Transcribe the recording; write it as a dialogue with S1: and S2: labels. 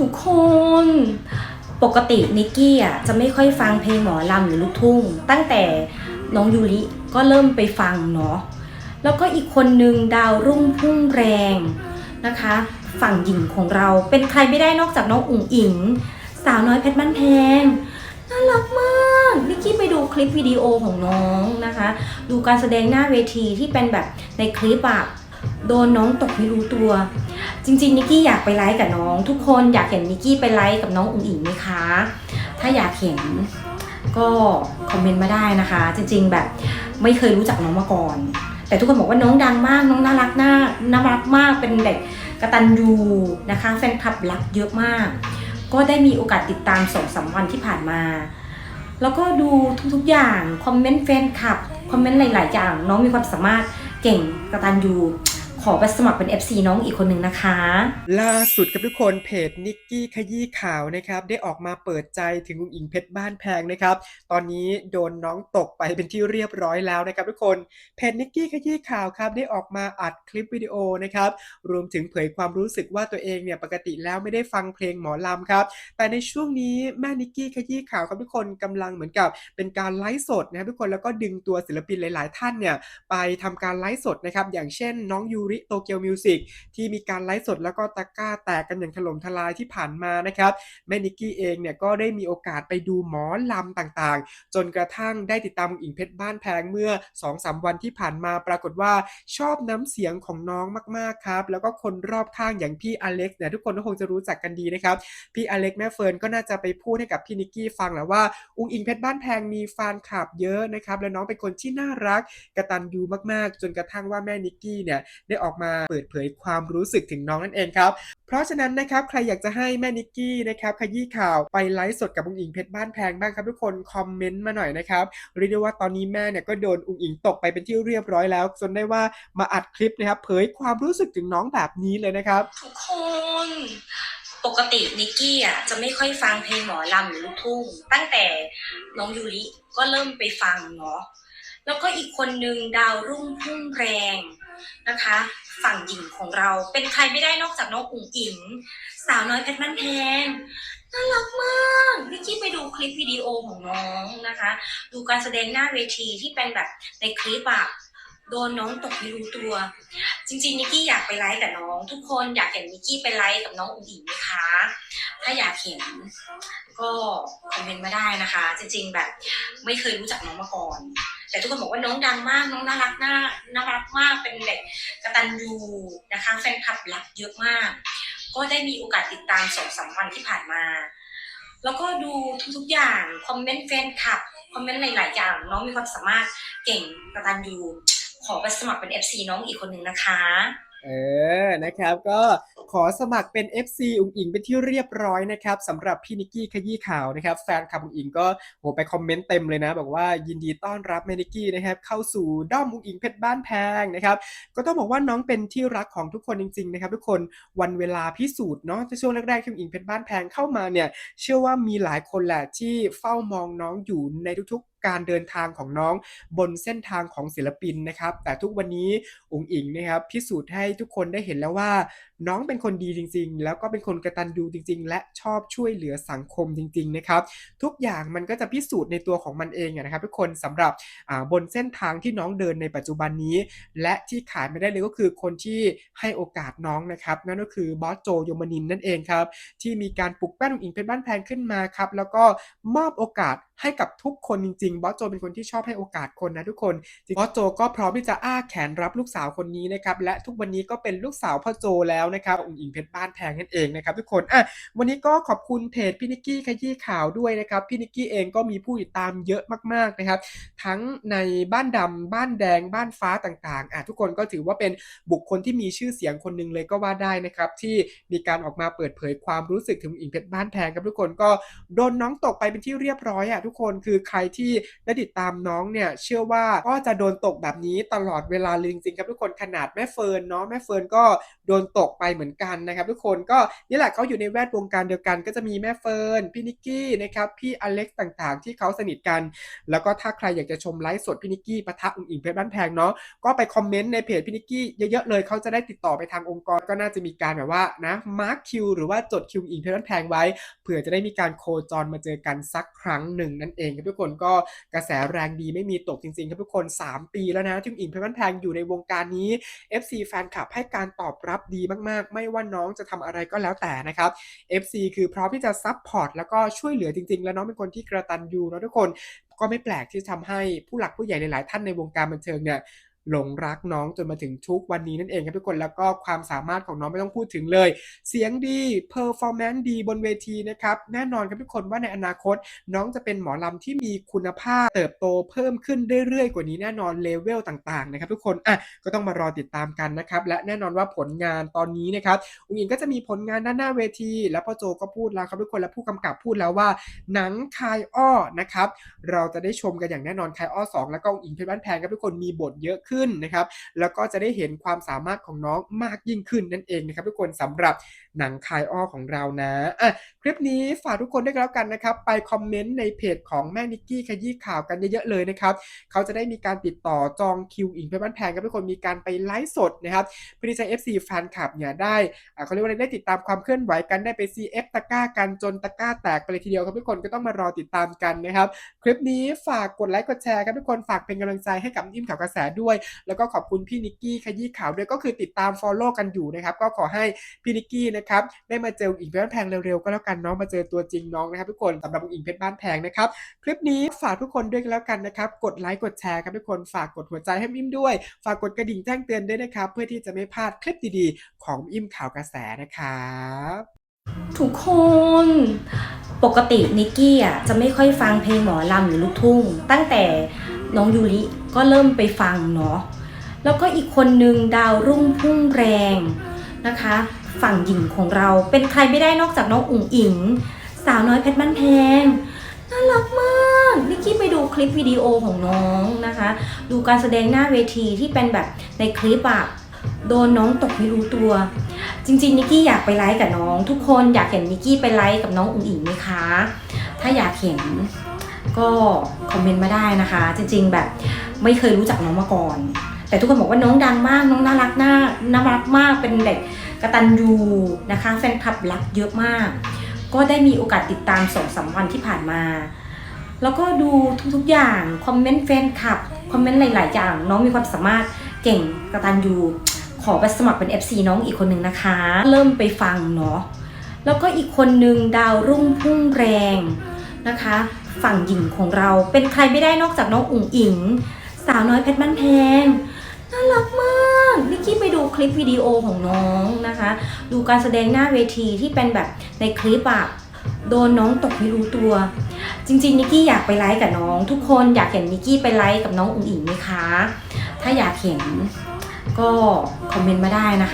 S1: ทุกคน ปกตินิกกี้อะจะไม่ค่อยฟังเพลงหมอลำหรือลูกทุ่ง ตั้งแต่น้องยูริก็เริ่มไปฟังเนาะแล้วก็อีกคนนึงดาวรุ่งพุ่งแรงนะคะ ฝั่งหญิงของเราเป็นใครไม่ได้นอกจากน้องอุ๋งอิง สาวน้อยเพชรบ้านแพงน่ารักมากนิกกี้ไปดูคลิปวิดีโอของน้องนะคะ ดูการแสดงหน้าเวทีที่เป็นแบบในคลิปอะ โดนน้องตกไม่รู้ตัว จริงๆนิกกี้อยากไปไลฟ์กับน้อง ทุกคนอยากเห็นนิกกี้ไปไลฟ์กับน้องอุ๋งอิงไหมคะ ถ้าอยากเห็นก็คอมเมนต์มาได้นะคะ จริงๆแบบไม่เคยรู้จักน้องมาก่อน แต่ทุกคนบอกว่าน้องดังมากน้องน่ารักน่าน่ารักมากเป็นเด็กกระตัญญูนะคะแฟนคลับรักเยอะมาก ก็ได้มีโอกาสติดตามสองสามวันที่ผ่านมา แล้วก็ดูทุกๆอย่างคอมเมนต์แฟนคลับคอมเมนต์หลายๆอย่าง น้องมีความสามารถเก่งกระตัญญู ขอไปสมัครเป็น FC น้องอีกคนหนึ่งนะคะ
S2: ล่าสุดกับทุกคนเพจนิกกี้ขยี้ข่าวนะครับได้ออกมาเปิดใจถึงอุงอิงเพชรบ้านแพงนะครับ ตอนนี้โดนน้องตกไปเป็นที่เรียบร้อยแล้วนะครับทุกคนเพจนิกกี้ขยี้ข่าวครับได้ออกมาอัดคลิปวิดีโอนะครับรวมถึงเผยความรู้สึกว่าตัวเองเนี่ยปกติแล้วไม่ได้ฟังเพลงหมอลำครับแต่ในช่วงนี้แม่นิกกี้ขยี้ข่าวครับทุกคนกำลังเหมือนกับเป็นการไลฟ์สดนะครับทุกคนแล้วก็ดึงตัวศิลปินหลาย ๆ ท่านเนี่ยไปทำการไลฟ์สดนะครับอย่างเช่นน้องยูริโตเกียวมิวสิกที่มีการไลฟ์สดแล้วก็ตะก้าแตกกันอย่างถล่มทลายที่ผ่านมานะครับแม่นิกกี้เองเนี่ยก็ได้มีโอกาสไปดูหมอลำต่างๆ จนกระทั่งได้ติดตามอิงเพชรบ้านแพงเมื่อ2-3วันที่ผ่านมาปรากฏว่าชอบน้ำเสียงของน้องมากๆครับแล้วก็คนรอบข้างอย่างพี่อเล็กซ์เนี่ยทุกคนก็คงจะรู้จักกันดีนะครับพี่อเล็กซ์แม่เฟิร์นก็น่าจะไปพูดให้กับพี่นิกกี้ฟังแหละว่าอุ้งอิงเพชรบ้านแพงมีแฟนคลับเยอะนะครับและน้องเป็นคนที่น่ารักกระตันยูมากๆ จนกระทั่งว่าแม่นิกกี้เนี่ยได้ออกมาเปิดเผยความรู้สึกถึงน้องนั่นเองครับ เพราะฉะนั้นนะครับใครอยากจะให้แม่นิกกี้นะครับขยี้ข่าวไปไลฟ์สดกับอุ้งอิงเพชรบ้านแพงบ้างครับทุกคนคอมเมนต์มาหน่อยนะครับเรียกได้ว่าตอนนี้แม่เนี่ยก็โดนอุ้งอิงตกไปเป็นที่เรียบร้อยแล้ว จนได้ว่ามาอัดคลิปนะครับเผยความรู้สึกถึงน้องแบบนี้เลยนะครับ
S1: ทุกคนปกตินิกกี้อะจะไม่ค่อยฟังเพลงหมอลำหรือลูกทุ่งตั้งแต่น้องยูริก็เริ่มไปฟังเนาะแล้วก็อีกคนนึงดาวรุ่งพุ่งแรง นะคะ ฝั่งหญิงของเราเป็นใครไม่ได้นอกจากน้องอุ๋งอิง สาวน้อยเพชรบ้านแพงน่ารักมากนิกกี้ไปดูคลิปวิดีโอของน้องนะคะ ดูการแสดงหน้าเวทีที่เป็นแบบในคลิปอะโดนน้องตกไม่รู้ตัว จริงๆนิกกี้อยากไปไลฟ์กับน้อง ทุกคนอยากเห็นนิกกี้ไปไลฟ์กับน้องอุ๋งอิงไหมคะ ถ้าอยากเห็นก็คอมเมนต์มาได้นะคะ จริงๆแบบไม่เคยรู้จักน้องมาก่อน แต่ทุกคนบอกว่าน้องดังมากน้องน่ารักน่าน่ารักมากเป็นเด็กกตัญญูนะคะแฟนคลับรักเยอะมาก ก็ได้มีโอกาสติดตามสองสามวันที่ผ่านมา แล้วก็ดูทุกๆอย่างคอมเมนต์แฟนคลับคอมเมนต์หลายๆอย่างน้องมีความสามารถเก่งกตัญญูขอไปสมัครเป็น FC น้องอีกคนหนึ่งนะคะ
S2: เออนะครับก็ ขอสมัครเป็น FC อุ๋งอิงเป็นที่เรียบร้อยนะครับสำหรับพี่นิกกี้ขยี้ข่าวนะครับแฟนคลับอุ๋งอิงก็โหไปคอมเมนต์เต็มเลยนะ บอกว่ายินดีต้อนรับแม่นิกกี้นะครับเข้าสู่ด้อมอุ๋งอิงเพชรบ้านแพงนะครับก็ต้องบอกว่าน้องเป็นที่รักของทุกคนจริงๆนะครับทุกคนวันเวลาพิสูจน์เนาะในช่วงแรกๆที่อุ๋งอิงเพชรบ้านแพงเข้ามาเนี่ยเชื่อว่ามีหลายคนแหละที่เฝ้ามองน้องอยู่ในทุกๆการเดินทางของน้องบนเส้นทางของศิลปินนะครับ แต่ทุกวันนี้อุ๋งอิงนะครับพิสูจน์ให้ทุกคนได้เห็นแล้วว่า น้องเป็นคนดีจริง ๆ แล้วก็เป็นคนกระตัญญูจริง ๆ และชอบช่วยเหลือสังคมจริง ๆ นะครับ ทุกอย่างมันก็จะพิสูจน์ในตัวของมันเองนะครับทุกคนสำหรับบนเส้นทางที่น้องเดินในปัจจุบันนี้ และที่ขาดไม่ได้เลยก็คือคนที่ให้โอกาสน้องนะครับ นั่นก็คือบอสโจยมนินนั่นเองครับ ที่มีการปลุกปั้นอุ๋งอิงเพชรบ้านแพงขึ้นมาครับ แล้วก็มอบโอกาส ให้กับทุกคนจริงๆบอสโจเป็นคนที่ชอบให้โอกาสคนนะทุกคนบอสโจก็พร้อมที่จะอ้าแขนรับลูกสาวคนนี้นะครับและทุกวันนี้ก็เป็นลูกสาวพ่อโจแล้วนะครับอุ๋งอิงเพชรบ้านแพงนั่นเองนะครับทุกคนอะวันนี้ก็ขอบคุณเพจพี่นิกกี้ขยี้ข่าวด้วยนะครับพี่นิกกี้เองก็มีผู้ติดตามเยอะมากๆนะครับทั้งในบ้านดำบ้านแดงบ้านฟ้าต่างๆอะทุกคนก็ถือว่าเป็นบุคคลที่มีชื่อเสียงคนหนึ่งเลยก็ว่าได้นะครับที่มีการออกมาเปิดเผยความรู้สึกถึงอุ๋งอิงเพชรบ้านแพงครับทุกคนก็โดนน้องตกไปเป็นที่เรียบร้อยอะทุกุกคนคือใครที่ได้ติดตามน้องเนี่ยเชื่อว่าก็จะโดนตกแบบนี้ตลอดเวลาเลยจริงๆครับทุกคนขนาดแม่เฟิร์นเนาะแม่เฟิร์นก็โดนตกไปเหมือนกันนะครับทุกคนก็นี่แหละเขาอยู่ในแวดวงการเดียวกัน ก็จะมีแม่เฟิร์นพี่นิกกี้นะครับพี่อเล็กซ์ต่างๆ ที่เขาสนิทกัน แล้วก็ถ้าใครอยากจะชมไลฟ์สดพี่นิกกี้ปะทะอุ๋งอิงเพชรบ้านแพงเนาะก็ไปคอมเมนต์ในเพจพี่นิกกี้เยอะๆเลยเขาจะได้ติดต่อไปทางองค์กรก็น่าจะมีการแบบว่านะมาร์คคิวหรือว่าจดคิวอิงเพชรบ้านแพงไว้เผื่อจะได้มีการโคจรมาเจอกันสักครั้งหนึ่งนั่นเองครับทุกคนก็กระแสแรงดีไม่มีตกจริงๆครับทุกคน 3 ปีแล้วนะที่อิงเพชรบ้านแพงอยู่ในวงการนี้ FC แฟนคลับให้การตอบรับดีมากๆ ไม่ว่าน้องจะทำอะไรก็แล้วแต่นะครับ FC คือพร้อมที่จะซับพอร์ตแล้วก็ช่วยเหลือจริงๆ แล้วน้องเป็นคนที่กระตันยูนะทุกคนก็ไม่แปลกที่จะทำให้ผู้หลักผู้ใหญ่หลายๆ ท่านในวงการบันเทิงเนี่ย หลงรักน้องจนมาถึงทุกวันนี้นั่นเองครับทุกคนแล้วก็ความสามารถของน้องไม่ต้องพูดถึงเลย เสียงดีเพอร์ฟอร์แมนซ์ดีบนเวทีนะครับแน่นอนครับทุกคนว่าในอนาคต น้องจะเป็นหมอลำที่มีคุณภาพเติบโตเพิ่มขึ้นเรื่อยๆ กว่านี้แน่นอนเลเวลต่างๆนะครับทุกคนอะก็ต้องมารอติดตามกันนะครับและแน่นอนว่าผลงานตอนนี้นะครับอุ้งอิงก็จะมีผลงานด้านหน้าเวที แล้วพ่อโจก็พูดแล้วครับทุกคนและผู้กำกับพูดแล้วว่า หนังคายอ้อนะครับเราจะได้ชมกันอย่างแน่นอนคายอ้อ2แล้วก็อุ้งอิงเพชรบ้านแพงครับทุกคนมีบทเยอะขึ้นนะครับ แล้วก็จะได้เห็นความสามารถของน้องมากยิ่งขึ้นนั่นเองนะครับทุกคนสำหรับหนังคายอ้อของเรานะอะคลิปนี้ฝากทุกคนด้วยกันแล้วกันนะครับ ไปคอมเมนต์ในเพจของแม่นิกกี้ขยี้ข่าวกันเยอะๆเลยนะครับ เขาจะได้มีการติดต่อจองคิวอิงเพชรบ้านแพงกับทุกคนมีการไปไลฟ์สดนะครับเพื่อที่จะ FC แฟนคลับเนี่ยได้อ่าเขาเรียกว่าได้ติดตามความเคลื่อนไหวกันได้ไป CF ตะก้ากันจนตะก้าแตกไปเลยทีเดียวครับทุกคนก็ต้องมารอติดตามกันนะครับ คลิปนี้ฝากกดไลค์กดแชร์ครับทุกคนฝากเป็นกำลังใจให้กับอิมข่าวกระแสด้วยแล้วก็ขอบคุณพี่นิกกี้ขยี้ข่าวด้วยก็คือติดตาม Follow กันอยู่นะครับ ก็ขอให้พี่นิกกี้นะครับได้มาเจออิงเพชรบ้านแพงเร็วๆก็แล้วกันน้องมาเจอตัวจริงน้องนะครับทุกคนสำหรับอิงเพชรบ้านแพงนะครับคลิปนี้ฝากทุกคนด้วยกันแล้วกันนะครับกดไลค์กดแชร์ครับทุกคนฝากกดหัวใจให้อิ่มด้วย ฝากกดกระดิ่งแจ้งเตือนด้วยนะครับเพื่อที่จะไม่พลาดคลิปดีๆ ของอิมข่าวกระแสนะครับ
S1: ทุกคนปกตินิกกี้อะจะไม่ค่อยฟังเพลงหมอลำหรือลูกทุ่ง ตั้งแต่น้องยูริ ก็เริ่มไปฟังเนาะแล้วก็อีกคนนึงดาวรุ่งพุ่งแรงนะคะ ฝั่งหญิงของเราเป็นใครไม่ได้นอกจากน้องอุ๋งอิง สาวน้อยเพชรบ้านแพงน่ารักมากนิกกี้ไปดูคลิปวิดีโอของน้องนะคะ ดูการแสดงหน้าเวทีที่เป็นแบบในคลิปอะโดนน้องตกไม่รู้ตัว จริงๆนิกกี้อยากไปไลฟ์กับน้อง ทุกคนอยากเห็นนิกกี้ไปไลฟ์กับน้องอุ๋งอิงไหมคะ ถ้าอยากเห็นก็คอมเมนต์มาได้นะคะ จริงๆแบบ ไม่เคยรู้จักน้องมาก่อน แต่ทุกคนบอกว่าน้องดังมากน้องน่ารักน่าน่ารักมากเป็นเด็กกระตัญญูนะคะแฟนคลับรักเยอะมาก ก็ได้มีโอกาสติดตามสองสามวันที่ผ่านมา แล้วก็ดูทุกๆอย่างคอมเมนต์แฟนคลับคอมเมนต์หลาย ๆ อย่าง น้องมีความสามารถเก่งกระตัญญูขอไปสมัครเป็น FC น้องอีกคนหนึ่งนะคะ เริ่มไปฟังเนาะแล้วก็อีกคนนึงดาวรุ่งพุ่งแรงนะคะ ฝั่งหญิงของเราเป็นใครไม่ได้นอกจากน้องอุ๋งอิง สาวน้อยเพชรบ้านแพงน่ารักมากนิกกี้ไปดูคลิปวิดีโอของน้องนะคะ ดูการแสดงหน้าเวทีที่เป็นแบบในคลิปอะโดนน้องตกไม่รู้ตัว จริงๆนิกกี้อยากไปไลฟ์กับน้อง ทุกคนอยากเห็นนิกกี้ไปไลฟ์กับน้องอุ๋งอิงไหมคะ ถ้าอยากเห็นก็คอมเมนต์มาได้นะคะ